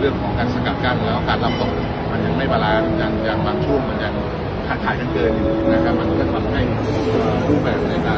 เรื่องของการสกัดกั้นแล้วการรับส่มันยังไม่บาลานซ์อยังอย่งบางช่วงมันยังขาดขายกันเกินอยู่นะครับมันก็ทำให้รูปแบบในการ